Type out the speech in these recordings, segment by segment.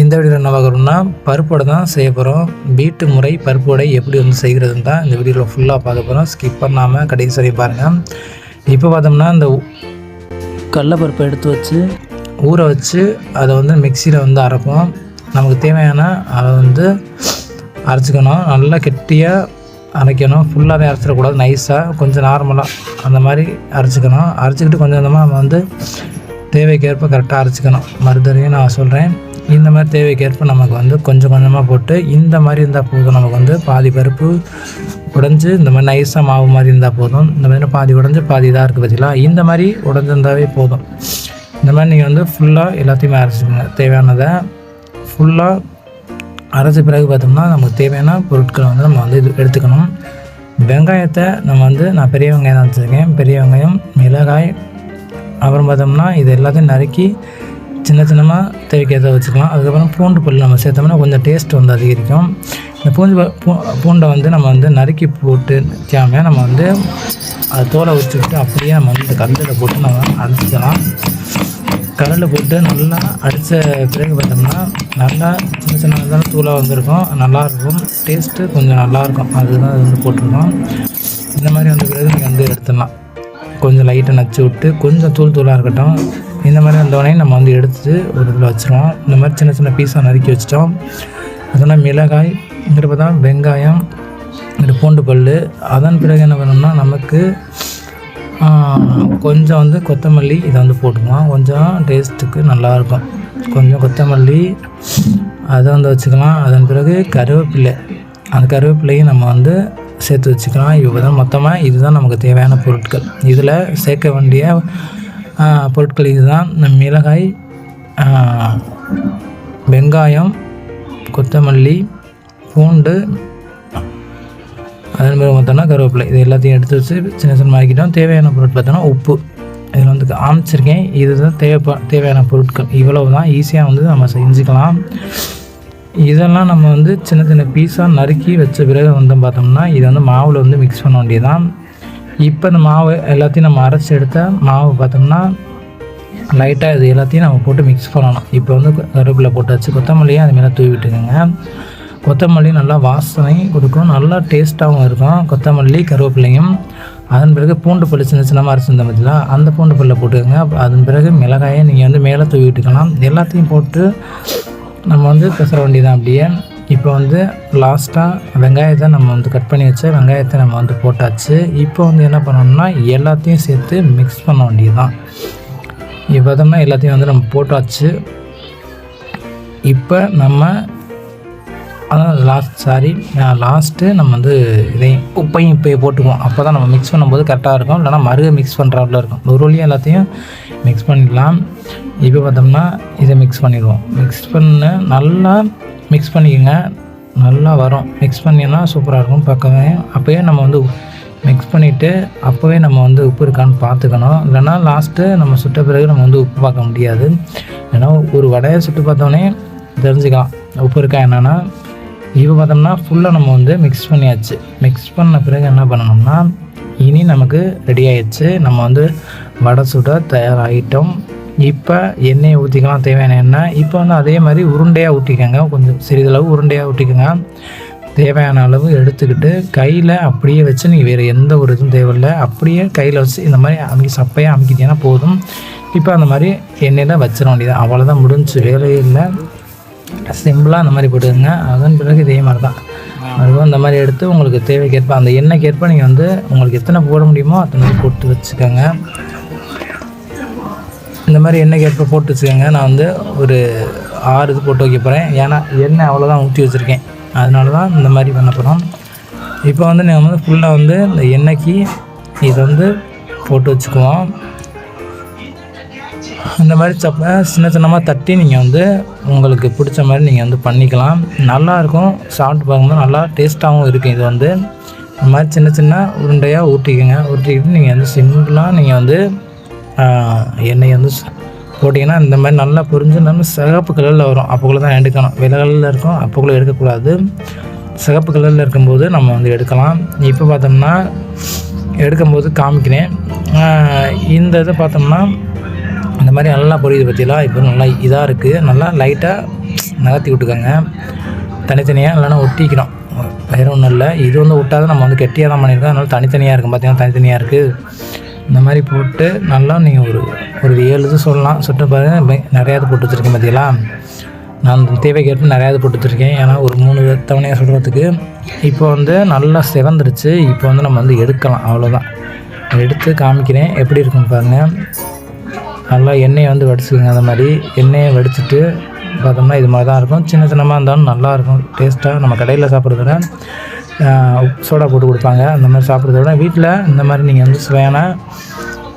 இந்த வீடியோவில் என்ன பார்க்குறோம்னா பருப்போட தான் செய்ய போகிறோம் வீட்டு முறை பருப்போடை எப்படி வந்து செய்கிறதுன்னு தான் இந்த வீடியோவில் ஃபுல்லாக பார்க்க போகிறோம் ஸ்கிப் பண்ணாமல் கடைசி சரி பாருங்கள் இப்போ பார்த்தோம்னா இந்த கடலப்பருப்பை எடுத்து வச்சு ஊற வச்சு அதை வந்து மிக்சியில் வந்து அரைப்போம். நமக்கு தேவையான அதை வந்து அரைச்சிக்கணும். நல்லா கெட்டியாக அரைக்கணும். ஃபுல்லாகவே அரைச்சிடக்கூடாது. நைஸாக கொஞ்சம் நார்மலாக அந்த மாதிரி அரைச்சிக்கணும். அரைச்சிக்கிட்டு கொஞ்சம் கொஞ்சமாக நம்ம வந்து தேவைக்கேற்ப கரெக்டாக அரைச்சிக்கணும். மறுதறையும் நான் சொல்கிறேன் இந்த மாதிரி தேவைக்கேற்ப நமக்கு வந்து கொஞ்சம் கொஞ்சமாக போட்டு இந்த மாதிரி இருந்தால் போதும். நமக்கு வந்து பாதி பருப்பு உடஞ்சி இந்த மாதிரி நைஸாக மாவு மாதிரி இருந்தால் போதும். இந்த மாதிரி பாதி உடஞ்சி பாதி இதாக இருக்குது பார்த்தீங்களா இந்த மாதிரி உடஞ்சிருந்தாவே போதும். இந்த மாதிரி நீங்கள் வந்து ஃபுல்லாக எல்லாத்தையுமே அரைச்சிக்கோங்க தேவையானதை ஃபுல்லாக அரைச்ச பிறகு பார்த்தோம்னா நமக்கு தேவையான பொருட்களை வந்து நம்ம வந்து இது எடுத்துக்கணும். வெங்காயத்தை நம்ம வந்து நான் பெரிய வெங்காயம் தான் வச்சுருக்கேன். பெரிய வெங்காயம் மிளகாய் அப்புறம் பார்த்தோம்னா இது எல்லாத்தையும் நறுக்கி சின்ன சின்னமாக தேவைக்கேற்ற வச்சுக்கலாம். அதுக்கப்புறம் பூண்டு பல் நம்ம சேர்த்தோம்னா கொஞ்சம் டேஸ்ட் வந்து அதிகரிக்கும். இந்த பூஞ்சு பூண்டை வந்து நம்ம வந்து நறுக்கி போட்டு வைக்காம நம்ம வந்து அதை தோலை வச்சுக்கிட்டு அப்படியே நம்ம வந்து இந்த கல்லில் போட்டு நம்ம அடிச்சிக்கலாம் கடலில் போட்டு நல்லா அடித்த பிறகு பார்த்தோம்னா நல்லா சின்ன சின்னதாக தூளாக வந்திருக்கும். நல்லாயிருக்கும் டேஸ்ட்டு கொஞ்சம் நல்லாயிருக்கும் அதுதான் அது வந்து போட்டிருக்கோம். இந்த மாதிரி வந்த பிறகு நீங்கள் வந்து எடுத்துடலாம். கொஞ்சம் லைட்டாக நச்சு விட்டு கொஞ்சம் தூள் தூளாக இருக்கட்டும். இந்த மாதிரி வந்தோடனே நம்ம வந்து எடுத்து ஒரு இதில் வச்சுருவோம். இந்த மாதிரி சின்ன சின்ன பீஸாக நறுக்கி வச்சிட்டோம். அதனால் மிளகாய் இங்கிட்ட பார்த்தா வெங்காயம் இங்கிட்ட பூண்டு பல் அதன் பிறகு என்ன பண்ணோம்னா நமக்கு கொஞ்சம் வந்து கொத்தமல்லி இதை வந்து போட்டுக்கலாம். கொஞ்சம் டேஸ்ட்டுக்கு நல்லாயிருக்கும். கொஞ்சம் கொத்தமல்லி அதை வந்து வச்சுக்கலாம். அதன் பிறகு கருவேப்பிலை. அந்த கருவேப்பிலையும் நம்ம வந்து சேர்த்து வச்சுக்கலாம். இப்போ தான் மொத்தமாக இதுதான் நமக்கு தேவையான பொருட்கள். இதில் சேர்க்க வேண்டிய பொருட்கள் இதுதான். இந்த மிளகாய் வெங்காயம் கொத்தமல்லி பூண்டு அதன் பிறகு பார்த்தோன்னா கருவேப்பிலை. இது எல்லாத்தையும் எடுத்து வச்சு சின்ன சின்ன ஆக்கிட்டோம். தேவையான பொருட்கள் பார்த்தோன்னா உப்பு. இதில் வந்து காமிச்சிருக்கேன் இதுதான் தேவைப்பா தேவையான பொருட்கள். இவ்வளவு தான் ஈஸியாக வந்து நம்ம செஞ்சுக்கலாம். இதெல்லாம் நம்ம வந்து சின்ன சின்ன பீஸாக நறுக்கி வச்ச பிறகு வந்து பார்த்தோம்னா இதை வந்து மாவில் வந்து மிக்ஸ் பண்ண வேண்டியதுதான். இப்போ இந்த மாவு எல்லாத்தையும் நம்ம அரைச்சி எடுத்தால் மாவு பார்த்தோம்னா லைட்டாக இது எல்லாத்தையும் நம்ம போட்டு மிக்ஸ் பண்ணணும். இப்போ வந்து கருவேப்பிலை போட்டாச்சு கொத்தமல்லியும் அது மேலே தூவி விட்டுக்கோங்க. கொத்தமல்லி நல்லா வாசனை கொடுக்கும் நல்லா டேஸ்ட்டாகவும் இருக்கும். கொத்தமல்லி கருவேப்பிலையும் அதன் பிறகு பூண்டு பல்லு சின்ன சின்னமாக அரைச்சிருந்த பார்த்தீங்களா அந்த பூண்டு பல்லை போட்டுக்கோங்க. அதன் பிறகு மிளகாயை நீங்கள் வந்து மேலே தூவி விட்டுக்கலாம். எல்லாத்தையும் போட்டு நம்ம வந்து பெசற வேண்டியதான் அப்படியே. இப்போ வந்து லாஸ்ட்டாக வெங்காயத்தை நம்ம வந்து கட் பண்ணி வச்ச வெங்காயத்தை நம்ம வந்து போட்டாச்சு. இப்போ வந்து என்ன பண்ணணும்னா எல்லாத்தையும் சேர்த்து மிக்ஸ் பண்ண வேண்டியதுதான். இப்போ பார்த்தோம்னா எல்லாத்தையும் வந்து நம்ம போட்டாச்சு. இப்போ நம்ம அதான் லாஸ்ட் சாரி லாஸ்ட்டு நம்ம வந்து இதையும் உப்பையும் இப்போயே போட்டுக்குவோம். அப்போ தான் நம்ம மிக்ஸ் பண்ணும்போது கரெக்டாக இருக்கும். இல்லைனா மறுக மிக்ஸ் பண்ணுறாப்புல இருக்கும். ஒரு வழியாக எல்லாத்தையும் மிக்ஸ் பண்ணிடலாம். இப்போ பார்த்தோம்னா இதை மிக்ஸ் பண்ணிடுவோம். மிக்ஸ் பண்ண நல்லா மிக்ஸ் பண்ணிக்கோங்க. நல்லா வரும். மிக்ஸ் பண்ணினா சூப்பராக இருக்கும் பக்கமே அப்போயே நம்ம வந்து மிக்ஸ் பண்ணிவிட்டு அப்போவே நம்ம வந்து உப்பு இருக்கான்னு பார்த்துக்கணும். இல்லைன்னா லாஸ்ட்டு நம்ம சுட்ட பிறகு நம்ம வந்து உப்பு பார்க்க முடியாது. ஏன்னா ஒரு வடையை சுட்டு பார்த்தோன்னே தெரிஞ்சுக்கலாம். உப்பு இருக்கா என்னென்னா இப்போ பார்த்தோம்னா ஃபுல்லாக நம்ம வந்து மிக்ஸ் பண்ணியாச்சு. மிக்ஸ் பண்ண பிறகு என்ன பண்ணணும்னா இனி நமக்கு ரெடி ஆயிடுச்சு. நம்ம வந்து வடை சுட தயாராகிட்டோம் இப்போ எண்ணெயை ஊற்றிக்கலாம் தேவையான எண்ணெய். இப்போ வந்து அதே மாதிரி உருண்டையாக ஊற்றிக்கோங்க கொஞ்சம் சிறிதளவு உருண்டையாக ஊற்றிக்கோங்க தேவையான அளவு எடுத்துக்கிட்டு கையில் அப்படியே வச்சு நீங்கள் வேறு எந்த ஒரு இதுவும் தேவையில்லை. அப்படியே கையில் வச்சு இந்த மாதிரி அமைக்க சப்பையாக அமைக்கிட்டீங்கன்னா போதும். இப்போ அந்த மாதிரி எண்ணெயில் வச்சிட வேண்டியது. அவ்வளோதான் முடிஞ்சு வேலையே இல்லை. சிம்பிளாக அந்த மாதிரி போட்டுக்கோங்க. அதன் பிறகு இதே மாதிரி தான் அதுவும் அந்த மாதிரி எடுத்து உங்களுக்கு தேவைக்கேற்ப அந்த எண்ணெய்க்கேற்ப நீங்கள் வந்து உங்களுக்கு எத்தனை போட முடியுமோ அத்தனை போட்டு வச்சுக்கோங்க. இந்த மாதிரி எண்ணெய் கேட்ப போட்டு வச்சுக்கோங்க நான் வந்து ஒரு ஆறு இது போட்டு வைக்க போகிறேன் ஏன்னா எண்ணெய் அவ்வளோதான் ஊற்றி வச்சுருக்கேன். அதனால தான் இந்த மாதிரி பண்ண போகிறோம் இப்போ வந்து நீங்கள் வந்து ஃபுல்லாக வந்து இந்த எண்ணெய்க்கு இதை வந்து போட்டு வச்சுக்குவோம். இந்த மாதிரி சப்ப சின்ன சின்னமாக தட்டி நீங்கள் வந்து உங்களுக்கு பிடிச்ச மாதிரி நீங்கள் வந்து பண்ணிக்கலாம். நல்லாயிருக்கும் சாப்பிட்டு பார்க்கும்போது நல்லா டேஸ்ட்டாகவும் இருக்கும். இது வந்து இந்த மாதிரி சின்ன சின்ன உருண்டையாக ஊற்றிக்கோங்க ஊற்றிக்கிட்டு நீங்கள் வந்து சிம்பிளாக நீங்கள் வந்து எண்ணெய் வந்து போட்டிங்கன்னா இந்த மாதிரி நல்லா பொரிஞ்சு நம்ம சிகப்பு கலரில் வரும். அப்போக்குள்ள தான் எடுக்கணும். வெள்ளை கலரில் இருக்கும். அப்போக்குள்ளே எடுக்கக்கூடாது. சிகப்பு கலரில் இருக்கும்போது நம்ம வந்து எடுக்கலாம். இப்போ பார்த்தோம்னா எடுக்கும்போது காமிக்கிறேன். இந்த இதை பார்த்தோம்னா இந்த மாதிரி நல்லா பொரியுது பற்றிலாம் இப்போ நல்லா இதாக இருக்குது நல்லா லைட்டாக நகர்த்தி விட்டுக்கோங்க. தனித்தனியாக இல்லைன்னா ஒட்டிக்கிறோம் வேறு ஒன்றும் இல்லை. இது வந்து விட்டாத நம்ம வந்து கெட்டியாக தான் பண்ணியிருக்கோம். அதனால தனித்தனியாக இருக்கும் பார்த்திங்கன்னா தனித்தனியாக இருக்குது இந்த மாதிரி போட்டு நல்லா நீங்கள் ஒரு ஒரு ஏழு இது சொல்லலாம். சுட்டு பாருங்கள் நிறையா இது போட்டு வச்சுருக்கேன் பார்த்தீங்களா நான் தேவை கேட்டு நிறையா இது போட்டு வச்சுருக்கேன். ஏன்னா ஒரு மூணு தவணையாக சொல்கிறதுக்கு இப்போ வந்து நல்லா சிவந்துருச்சு. இப்போ வந்து நம்ம வந்து எடுக்கலாம் அவ்வளோதான் எடுத்து காமிக்கிறேன். எப்படி இருக்குன்னு பாருங்கள் நல்லா எண்ணெயை வந்து வடிச்சுக்கோங்க அந்த மாதிரி. எண்ணெயை வடிச்சிட்டு பார்த்தோம்னா இது மாதிரி தான் இருக்கும். சின்ன சின்னமாக இருந்தாலும் நல்லாயிருக்கும் டேஸ்ட்டாக நம்ம கடையில் சாப்பிட்றத விட சோடா போட்டு கொடுப்பாங்க. அந்த மாதிரி சாப்பிட்றத விட வீட்டில் இந்த மாதிரி நீங்கள் வந்து சுவையான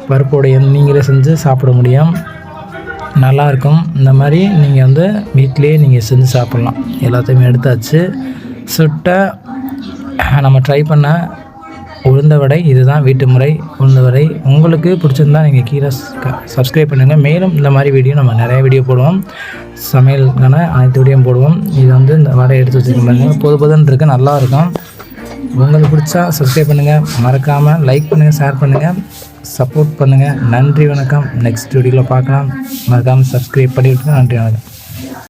பருப்போடைய நீங்களே செஞ்சு சாப்பிட முடியும். நல்லாயிருக்கும் இந்த மாதிரி நீங்கள் வந்து வீட்டிலேயே நீங்கள் செஞ்சு சாப்பிட்லாம். எல்லாத்தையுமே எடுத்தாச்சு. சுட்ட நம்ம ட்ரை பண்ண உளுந்த வடை இதுதான் வீட்டு முறை. உளுந்த வடை உங்களுக்கு பிடிச்சிருந்தா நீங்கள் கீழே சப்ஸ்கிரைப் பண்ணுங்கள் மேலும் இந்த மாதிரி வீடியோ நம்ம நிறைய வீடியோ போடுவோம். சமையலுக்கான அனைத்து வீடியோ போடுவோம். இது வந்து இந்த வடை எடுத்து வச்சுருக்கோம் பொது பொதுன்னு இருக்குது நல்லாயிருக்கும் உங்களுக்கு பிடிச்சா சப்ஸ்கிரைப் பண்ணுங்கள் மறக்காமல் லைக் பண்ணுங்கள் ஷேர் பண்ணுங்கள் சப்போர்ட் பண்ணுங்கள் நன்றி வணக்கம். நெக்ஸ்ட் வீடியோவில் பார்க்கலாம். மறக்காமல் சப்ஸ்கிரைப் பண்ணிவிட்டு நன்றி வணக்கம்.